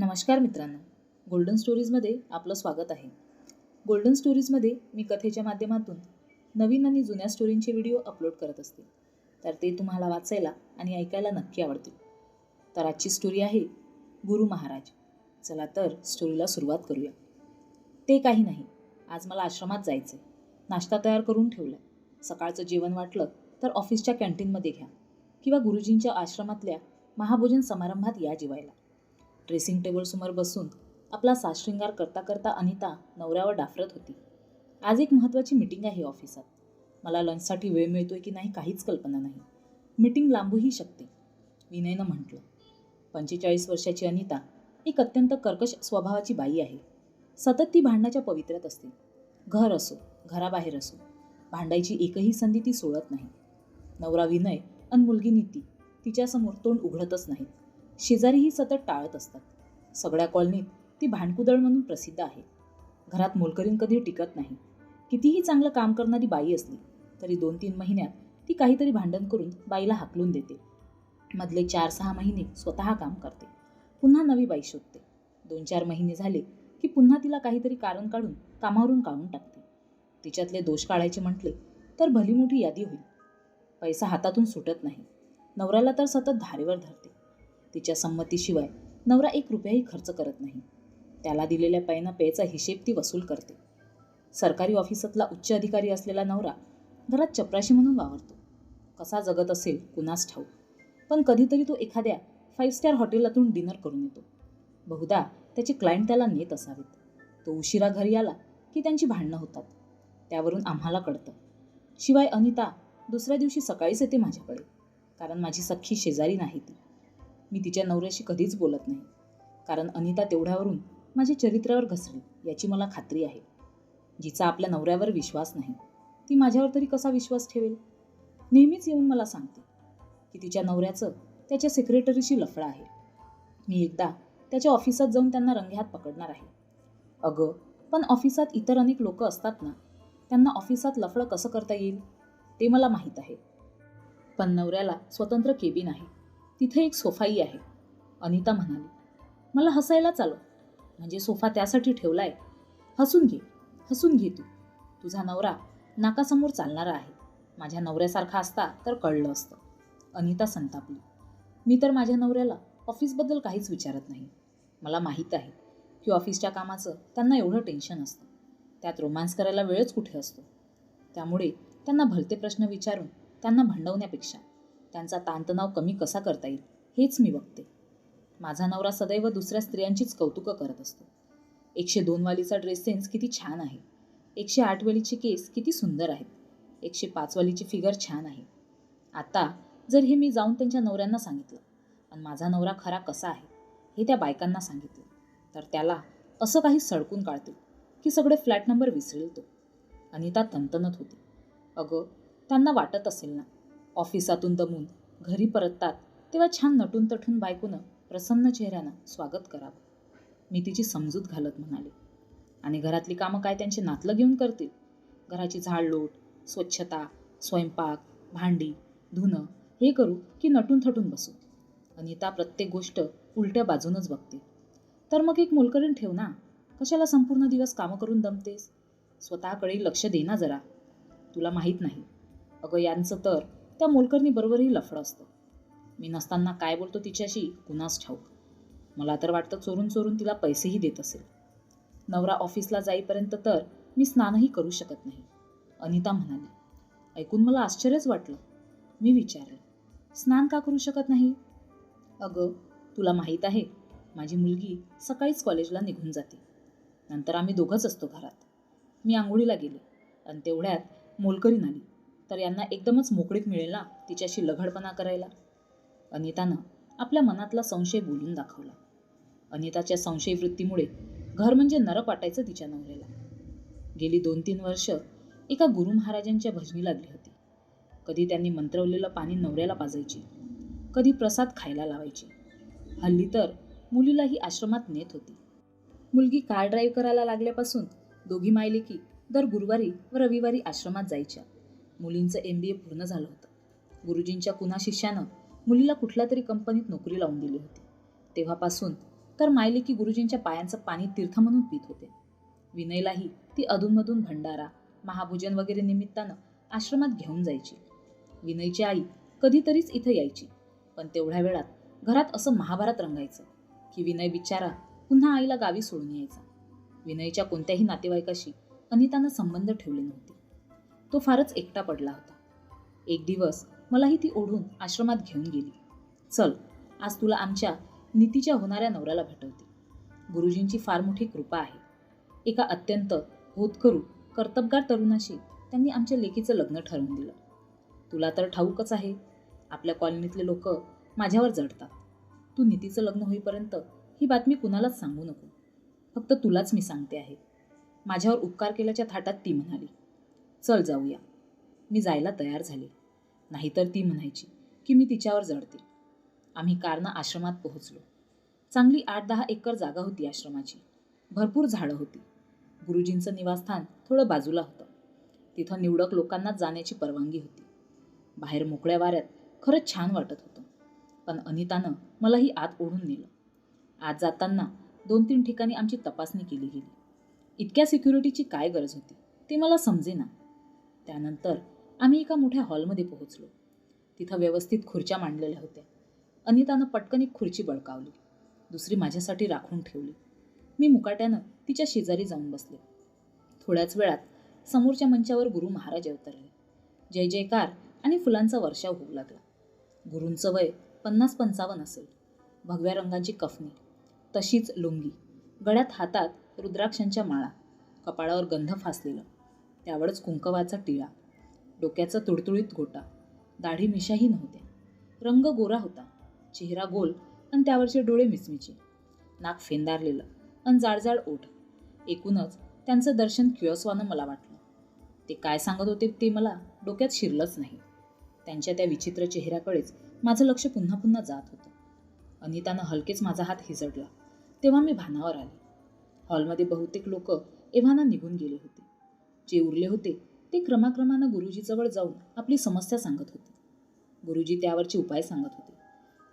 नमस्कार मित्रांनो. गोल्डन स्टोरीजमध्ये आपलं स्वागत आहे. गोल्डन स्टोरीजमध्ये मी कथेच्या माध्यमातून नवीन आणि जुन्या स्टोरींचे व्हिडिओ अपलोड करत असते. तर ते तुम्हाला वाचायला आणि ऐकायला नक्की आवडतील. तर आजची स्टोरी आहे गुरु महाराज. चला तर स्टोरीला सुरुवात करूया. ते काही नाही. आज मला आश्रमात जायचं आहे नाश्ता तयार करून ठेवला सकाळचं जेवण वाटलं तर ऑफिसच्या कॅन्टीनमध्ये घ्या. किंवा गुरुजींच्या आश्रमातल्या महाभोजन समारंभात या जेवायला. ड्रेसिंग टेबलसमोर बसून आपला साजशृंगार करता करता अनिता नवऱ्यावर डाफरत होती. आज एक महत्त्वाची मीटिंग आहे ऑफिसात. मला लंचसाठी वेळ मिळतोय की नाही काहीच कल्पना नाही. मीटिंग लांबूही शकते विनयनं म्हटलं. पंचेचाळीस वर्षाची अनिता एक अत्यंत कर्कश स्वभावाची बाई आहे. सतत ती भांडण्याच्या पवित्र्यात असते. घर असो घराबाहेर असो भांडायची एकही संधी ती सोडत नाही. नवरा विनय आणि मुलगी नीती तिच्यासमोर तोंड उघडतच नाहीत. शेजारीही सतत टाळत असतात. सगळ्या कॉलनीत ती भांडकुदळ म्हणून प्रसिद्ध आहे. घरात मोलकरीण कधी टिकत नाही. कितीही चांगलं काम करणारी बाई असली तरी दोन तीन महिन्यात ती काहीतरी भांडण करून बाईला हाकलून देते. मधले चार सहा महिने स्वतः काम करते. पुन्हा नवी बाई शोधते. दोन चार महिने झाले की पुन्हा तिला काहीतरी कारण काढून कामावरून काढून टाकते. तिच्यातले दोष काढायचे म्हटले तर भली मोठी यादी होईल. पैसा हातातून सुटत नाही. नवऱ्याला तर सतत धारेवर धरते. तिच्या संमतीशिवाय नवरा एक रुपयाही खर्च करत नाही. त्याला दिलेल्या पैना पेचा हिशेब ती वसूल करते. सरकारी ऑफिसातला उच्च अधिकारी असलेला नवरा घरात चपराशी म्हणून वावरतो. कसा जगत असेल कुणास ठाऊ पण कधीतरी तो एखाद्या फाईव्ह स्टार हॉटेलातून डिनर करून येतो. बहुधा त्याचे क्लायंट त्याला नेत असावेत. तो उशिरा घरी आला की त्यांची भांडणं होतात. त्यावरून आम्हाला कळतं. शिवाय अनिता दुसऱ्या दिवशी सकाळीच येते माझ्याकडे. कारण माझी सख्खी शेजारी नाही ती. मी तिच्या नवऱ्याशी कधीच बोलत नाही. कारण अनिता तेवढ्यावरून माझ्या चरित्रावर घसरेल याची मला खात्री आहे. जिचा आपल्या नवऱ्यावर विश्वास नाही ती माझ्यावर तरी कसा विश्वास ठेवेल? नेहमीच येऊन मला सांगते की तिच्या नवऱ्याचं त्याच्या सेक्रेटरीशी लफडा आहे. मी एकदा त्याच्या ऑफिसात जाऊन त्यांना रंगेहात पकडणार आहे. अगं पण ऑफिसात इतर अनेक लोक असतात ना त्यांना ऑफिसात लफडं कसं करता येईल? ते मला माहीत आहे. पण नवऱ्याला स्वतंत्र केबिन आहे तिथे एक सोफाही आहे. अनिता म्हणाली मला हसायला चालव. म्हणजे सोफा त्यासाठी ठेवलाय. हसून घे हसून घे तू. तुझा नवरा नाकासमोर चालणारा आहे. माझ्या नवऱ्यासारखा असता तर कळलं असतं. अनिता संतापली मी तर माझ्या नवऱ्याला ऑफिसबद्दल काहीच विचारत नाही. मला माहीत आहे की ऑफिसच्या कामाचं त्यांना एवढं टेन्शन असतं. त्यात रोमांस करायला वेळच कुठे असतो? त्यामुळे त्यांना भलते प्रश्न विचारून त्यांना भांडवण्यापेक्षा त्यांचा ताणतणाव कमी कसा करता येईल हेच मी बघते. माझा नवरा सदैव दुसऱ्या स्त्रियांचीच कौतुकं करत असतो. एकशे दोन वालीचा ड्रेस सेन्स किती छान आहे. एकशे आठवालीचे केस किती सुंदर आहेत. एकशे पाचवालीची फिगर छान आहे. आता जर हे मी जाऊन त्यांच्या नवऱ्यांना सांगितलं आणि माझा नवरा खरा कसा आहे? हे त्या बायकांना सांगितलं तर त्याला असं काही सडकून काढतील की सगळे फ्लॅट नंबर विसरेल तो. अनिता तंतनत होती. अगं त्यांना वाटत असेल ना ऑफिसातून दमून घरी परततात तेव्हा छान नटून तटून बायकोनं प्रसन्न चेहऱ्यानं स्वागत करावं. मी तिची समजूत घालत म्हणाले आणि घरातली कामं काय त्यांचे नातलं घेऊन करतील? घराची झाडलोट स्वच्छता स्वयंपाक भांडी धुणं हे करू की नटून थटून बसू? अनिता प्रत्येक गोष्ट उलट्या बाजूनच बघते. तर मग एक मोलकरीण ठेव ना. कशाला संपूर्ण दिवस कामं करून दमतेस? स्वतःकडे लक्ष दे ना जरा. तुला माहीत नाही. अगं यांचं तर त्या मोलकरणी बरोबरही लफडं असतं. मी नसताना काय बोलतो तिच्याशी? कुणास ठाऊक. मला तर वाटतं चोरून चोरून तिला पैसेही देत असेल. नवरा ऑफिसला जाईपर्यंत तर मी स्नानही करू शकत नाही. अनिता म्हणाली ऐकून मला आश्चर्यच वाटलं. मी विचारलं स्नान का करू शकत नाही? अगं तुला माहीत आहे माझी मुलगी सकाळीच कॉलेजला निघून जाते. नंतर आम्ही दोघंच असतो घरात. मी आंघोळीला गेले आणि तेवढ्यात मोलकरीन आली. तर यांना एकदमच मोकळीक मिळेल ना तिच्याशी लघडपणा करायला. अनितानं आपल्या मनातला संशय बोलून दाखवला. अनिताच्या संशय वृत्तीमुळे घर म्हणजे नरक वाटायचं तिच्या नवऱ्याला. गेली दोन तीन वर्ष एका गुरु महाराजांच्या भजनी लागली होती. कधी त्यांनी मंत्रवलेलं पाणी नवऱ्याला पाजायची कधी प्रसाद खायला लावायची. हल्ली तर मुलीलाही आश्रमात नेत होती. मुलगी कार ड्राईव्ह करायला लागल्यापासून दोघी मायले की दर गुरुवारी व रविवारी आश्रमात जायच्या. मुलींचं एम बी ए पूर्ण झालं होतं. गुरुजींच्या कुणा शिष्यानं मुलीला कुठल्या तरी कंपनीत नोकरी लावून दिली होती. तेव्हापासून तर मायलेकी गुरुजींच्या पायांचं पाणी तीर्थ म्हणून पित होते. विनयलाही ती अधूनमधून भंडारा महाभोजन वगैरे निमित्तानं आश्रमात घेऊन जायची. विनयची आई कधीतरीच इथं यायची पण तेवढ्या वेळात घरात असं महाभारत रंगायचं की विनय बिचारा पुन्हा आईला गावी सोडून यायचा. विनयच्या कोणत्याही नातेवाईकाशी अनितानं संबंध ठेवले नव्हते. तो फारच एकटा पडला होता. एक दिवस मलाही ती ओढून आश्रमात घेऊन गेली. चल आज तुला आमच्या नीतीच्या होणाऱ्या नवऱ्याला भेटवते. गुरुजींची फार मोठी कृपा आहे. एका अत्यंत होतकरू कर्तबगार तरुणाशी त्यांनी आमच्या लेकीचं लग्न ठरवून दिलं. तुला तर ठाऊकच आहे. आपल्या कॉलनीतले लोक माझ्यावर जडतात. तू नीतीचं लग्न होईपर्यंत ही बातमी कुणालाच सांगू नको. फक्त तुलाच मी सांगते आहे. माझ्यावर उपकार केल्याच्या थाटात ती म्हणाली. चल जाऊया. मी जायला तयार झाले. नाहीतर ती म्हणायची की मी तिच्यावर जडते. आम्ही कारनं आश्रमात पोहोचलो. चांगली आठ दहा एकर जागा होती आश्रमाची. भरपूर झाडं होती. गुरुजींचं निवासस्थान थोडं बाजूला होतं. तिथं निवडक लोकांनाच जाण्याची परवानगी होती. बाहेर मोकळ्या वाऱ्यात खरंच छान वाटत होतं. पण अनितानं मलाही आत ओढून नेलं. आत जाताना दोन तीन ठिकाणी आमची तपासणी केली गेली. इतक्या सिक्युरिटीची काय गरज होती ते मला समजेना. त्यानंतर आम्ही एका मोठ्या हॉलमध्ये पोहोचलो. तिथं व्यवस्थित खुर्च्या मांडलेल्या होत्या. अनितानं पटकन एक खुर्ची बळकावली. दुसरी माझ्यासाठी राखून ठेवली. मी मुकाट्यानं तिच्या शेजारी जाऊन बसले. थोड्याच वेळात समोरच्या मंचावर गुरु महाराज अवतरले. जय जयकार आणि फुलांचा वर्षाव होऊ लागला. गुरूंचं वय पन्नास पंचावन्न असेल. भगव्या रंगांची कफनी तशीच लुंगी गळ्यात हातात रुद्राक्षांच्या माळा कपाळावर गंध फासलेलं. त्यावरच कुंकवाचा टिळा. डोक्याचा तुडतुळीत गोटा दाढी मिशाही नव्हत्या रंग गोरा होता. चेहरा गोल आणि त्यावरचे डोळे मिचमिचे नाक फेंदारलेलं आणि जाडजाड ओठ. एकूणच त्यांचं दर्शन क्युअसवानं मला वाटलं. ते काय सांगत होते ते मला डोक्यात शिरलंच नाही. त्यांच्या त्या विचित्र चेहऱ्याकडेच माझं लक्ष पुन्हा पुन्हा जात होतं. अनितानं हलकेच माझा हात हिजडला. तेव्हा मी भानावर आले. हॉलमध्ये बहुतेक लोक एव्हाना निघून गेले होते. जे उरले होते ते क्रमाक्रमानं गुरुजीजवळ जाऊन आपली समस्या सांगत होते. गुरुजी त्यावरचे उपाय सांगत होते.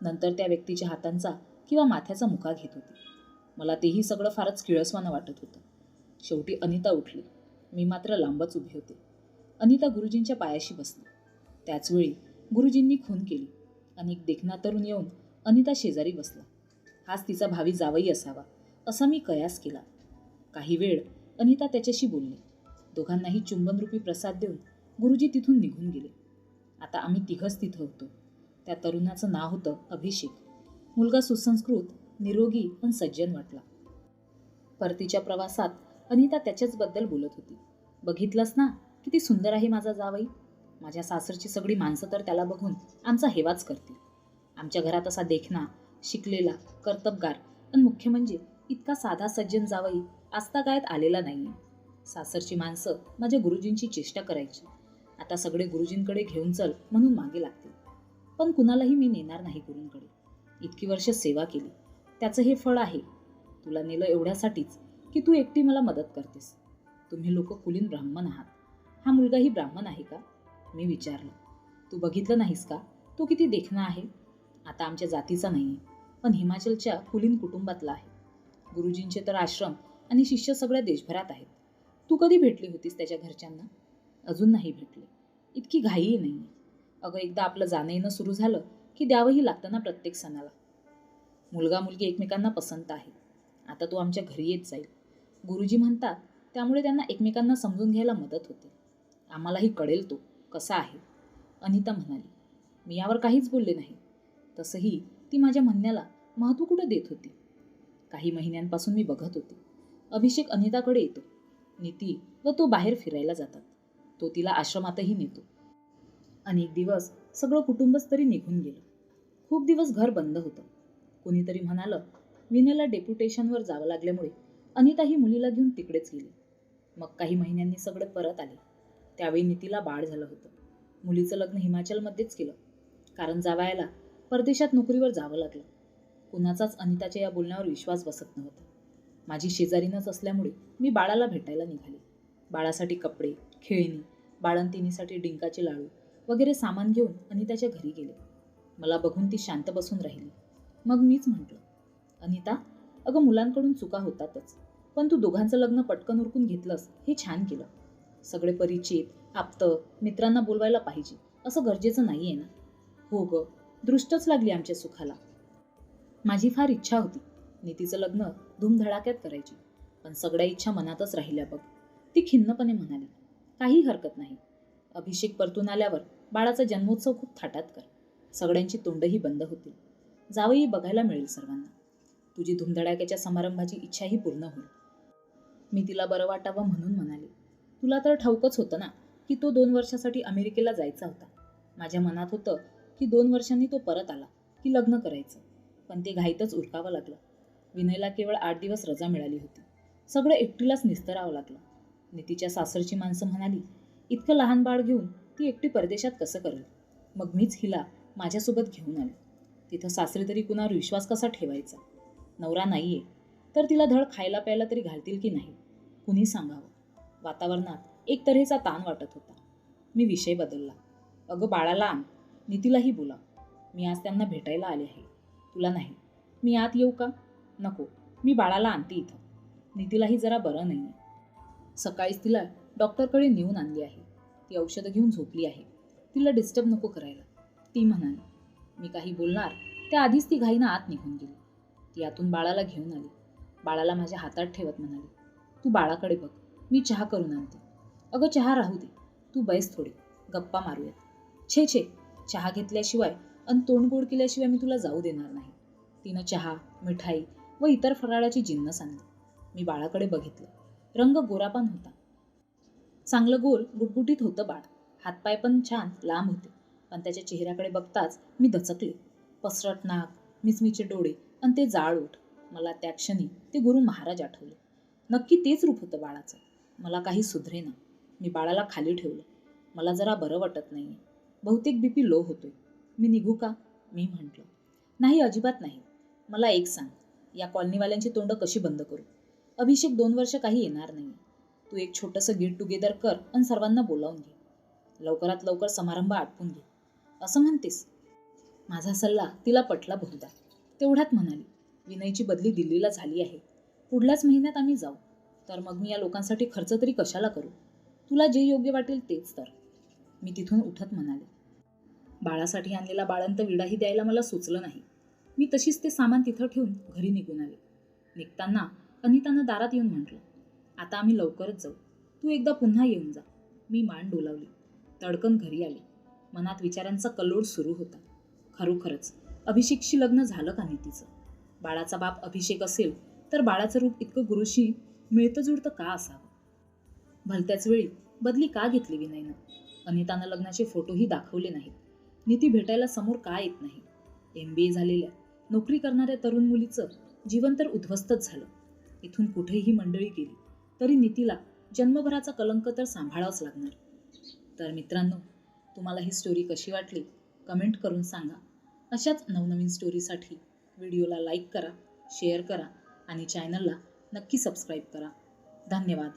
नंतर त्या व्यक्तीच्या हातांचा किंवा माथ्याचा मुका घेत होते. मला तेही सगळं फारच किळसवानं वाटत होतं. शेवटी अनिता उठली. मी मात्र लांबच उभी होते. अनिता गुरुजींच्या पायाशी बसली. त्याचवेळी गुरुजींनी खून केली. अनेक देखना तरुण येऊन अनिता शेजारी बसला. हाच तिचा भावी जावई असावा असा मी कयास केला. काही वेळ अनिता त्याच्याशी बोलली. दोघांनाही चुंबनरूपी प्रसाद देऊन गुरुजी तिथून निघून गेले. आता आम्ही तिघच तिथं होतो. त्या तरुणाचं नाव होतं अभिषेक. मुलगा सुसंस्कृत निरोगी पण सज्जन वाटला. परतीच्या प्रवासात अनिता त्याच्याचबद्दल बोलत होती. बघितलंस ना किती सुंदर आहे माझा जावई. माझ्या सासरची सगळी माणसं तर त्याला बघून आमचा हेवाच करतील. आमच्या घरात असा देखना शिकलेला कर्तबगार पण मुख्य म्हणजे इतका साधा सज्जन जावई आजतागायत आलेला नाहीये. सासरची माणसं माझ्या गुरुजींची चेष्टा करायची. आता सगळे गुरुजींकडे घेऊन चल म्हणून मागे लागतील. पण कुणालाही मी नेणार नाही गुरूंकडे. इतकी वर्ष सेवा केली. त्याचं हे फळ आहे. तुला नेलं एवढ्यासाठीच की तू एकटी मला मदत करतेस. तुम्ही लोक कुलीन ब्राह्मण आहात. हा मुलगाही ब्राह्मण आहे का? मी विचारलं. तू बघितलं नाहीस का? तो किती देखणा आहे? आता आमच्या जातीचा नाही पण हिमाचलच्या कुलीन कुटुंबातला आहे. गुरुजींचे तर आश्रम आणि शिष्य सगळ्या देशभरात आहेत. तू कधी भेटली होतीस त्याच्या घरच्यांना? अजून नाही भेटले. इतकी घाईही नाही अगं एकदा आपलं जाणं येणं सुरू झालं की द्यावंही लागतं ना प्रत्येक सणाला. मुलगा मुलगी एकमेकांना पसंत आहे. आता तो आमच्या घरी येत जाईल. गुरुजी म्हणतात त्यामुळे त्यांना एकमेकांना समजून घ्यायला मदत होते. आम्हालाही कळेल तो कसा आहे. अनिता म्हणाली मी यावर काहीच बोलले नाही. तसंही ती माझ्या म्हणण्याला महत्त्व कुठं देत होती? काही महिन्यांपासून मी बघत होते. अभिषेक अनिताकडे येतो. नीती व तो बाहेर फिरायला जातात. तो तिला आश्रमातही नेतो. अनेक दिवस सगळं कुटुंबच तरी निघून गेलं. खूप दिवस घर बंद होतं. कोणीतरी म्हणालं विनेला डेप्युटेशनवर जावं लागल्यामुळे अनिता ही मुलीला घेऊन तिकडेच गेली. मग काही महिन्यांनी सगळे परत आले. त्यावेळी नीतीला बाळ झालं होतं. मुलीचं लग्न हिमाचलमध्येच केलं. कारण जावायला परदेशात नोकरीवर जावं लागलं. कुणाचाच अनिताच्या या बोलण्यावर विश्वास बसत नव्हता. माझी शेजारीनच असल्यामुळे मी बाळाला भेटायला निघाले. बाळासाठी कपडे खेळणी बाळंतिनीसाठी डिंकाचे लाडू वगैरे सामान घेऊन अनिताच्या घरी गेले. मला बघून ती शांत बसून राहिली. मग मीच म्हटलं अनिता अगं मुलांकडून चुका होतातच पण तू दोघांचं लग्न पटकन उरकून घेतलंस हे छान केलं. सगळे परिचित आप्त मित्रांना बोलवायला पाहिजे असं गरजेचं नाही आहे ना? हो ग दृष्टच लागली आमच्या सुखाला. माझी फार इच्छा होती नीतीचं लग्न धूमधडाक्यात करायची. पण सगळ्या इच्छा मनातच राहिल्या बघ. ती खिन्नपणे म्हणाली काही हरकत नाही. अभिषेक परतून आल्यावर बाळाचा जन्मोत्सव खूप थाटात कर. सगळ्यांची तोंडही बंद होतील. जावई बघायला मिळेल सर्वांना. तुझी धुमधडाक्याच्या समारंभाची इच्छाही पूर्ण होईल. मी तिला बरं वाटावं म्हणून म्हणाले तुला तर ठाऊकच होतं ना की तो दोन वर्षासाठी अमेरिकेला जायचा होता. माझ्या मनात होतं की दोन वर्षांनी तो परत आला की लग्न करायचं. पण ते घाईतच उरकावं लागलं. विनयला केवळ आठ दिवस रजा मिळाली होती. सगळं एकटीलाच निस्तरावं लागलं. नितीच्या सासरची माणसं म्हणाली इतकं लहान बाळ घेऊन ती एकटी परदेशात कसं करेल? मग मीच हिला माझ्यासोबत घेऊन आले. तिथं सासरी तरी कुणावर विश्वास कसा ठेवायचा? नवरा नाहीये तर तिला धड खायला प्यायला तरी घालतील की नाही? कुणी सांगावं? वातावरणात एक तऱ्हेचा ताण वाटत होता. मी विषय बदलला. अगं बाळाला आण नीतीलाही बोला मी आज त्यांना भेटायला आले आहे. तुला नाही. मी आत येऊ का? नको मी बाळाला आणते इथं. नीतीलाही जरा बरं नाही आहे सकाळीच तिला डॉक्टरकडे नेऊन आणली आहे. ती औषधं घेऊन झोपली आहे. तिला डिस्टर्ब नको करायला. ती म्हणाली मी काही बोलणार. त्याआधीच ती घाईनं आत निघून गेली. ती आतून बाळाला घेऊन आली. बाळाला माझ्या हातात ठेवत म्हणाली तू बाळाकडे बघ मी चहा करून आणते. अगं चहा राहू दे. तू बैस थोडी. गप्पा मारूयात. छे छे. चहा घेतल्याशिवाय अन तोंड गोड केल्याशिवाय मी तुला जाऊ देणार नाही. तिनं चहा मिठाई व इतर फराळाची जिन्नस आणली मी बाळाकडे बघितलं. रंग गोरापान होता. चांगलं गोल गुटगुटीत होतं बाळ. हातपाय पण छान लांब होते. पण त्याच्या चेहऱ्याकडे बघताच मी दचकले. पसरट नाक मिचमीचे डोळे आणि ते जाळ ओठ. मला त्या क्षणी ते गुरु महाराज आठवले. नक्की तेच रूप होतं बाळाचं. मला काही सुधरेना मी बाळाला खाली ठेवलं. मला जरा बरं वाटत नाही बहुतेक बीपी लो होतोय. मी निघू का? मी म्हटलं. नाही अजिबात नाही. मला एक सांग. या कॉलनीवाल्यांची तोंड कशी बंद करू? अभिषेक दोन वर्ष काही येणार नाही तू एक छोटंसं गेट टुगेदर कर आणि सर्वांना बोलावून घे. लवकरात लवकर समारंभ आटपून घे. असं म्हणतेस? माझा सल्ला तिला पटला बहुधा. तेवढ्यात म्हणाली विनयची बदली दिल्लीला झाली आहे. पुढल्याच महिन्यात आम्ही जाऊ. तर मग मी या लोकांसाठी खर्च तरी कशाला करू? तुला जे योग्य वाटेल तेच तर. मी तिथून उठत म्हणाले बाळासाठी आणलेला बाळंत विडाही द्यायला मला सुचलं नाही. मी तशीच ते सामान तिथं ठेवून घरी निघून आले. निघताना अनितानं दारात येऊन म्हटलं आता आम्ही लवकरच जाऊ. तू एकदा पुन्हा येऊन जा. मी मान डोलावली. तडकन घरी आले. मनात विचारांचा कलोड सुरू होता. खरोखरच अभिषेकशी लग्न झालं का नीतीचं बाळाचा बाप अभिषेक असेल तर बाळाचं रूप इतकं गुरुशी मिळतं जुळतं का असावं? भलत्याच वेळी बदली का घेतली विनयनं? अनितानं लग्नाचे फोटोही दाखवले नाहीत. नीती भेटायला समोर का येत नाही? एम बी ए झालेल्या नोकरी करणाऱ्या तरुण मुलीचं जीवन तर उद्ध्वस्तच झालं. इथून कुठेही मंडळी गेली तरी नीतीला जन्मभराचा कलंक तर सांभाळावाच लागणार. तर मित्रांनो तुम्हाला ही स्टोरी कशी वाटली? कमेंट करून सांगा. अशाच नवनवीन स्टोरीसाठी व्हिडिओला लाईक करा शेअर करा आणि चॅनलला नक्की सबस्क्राईब करा. धन्यवाद.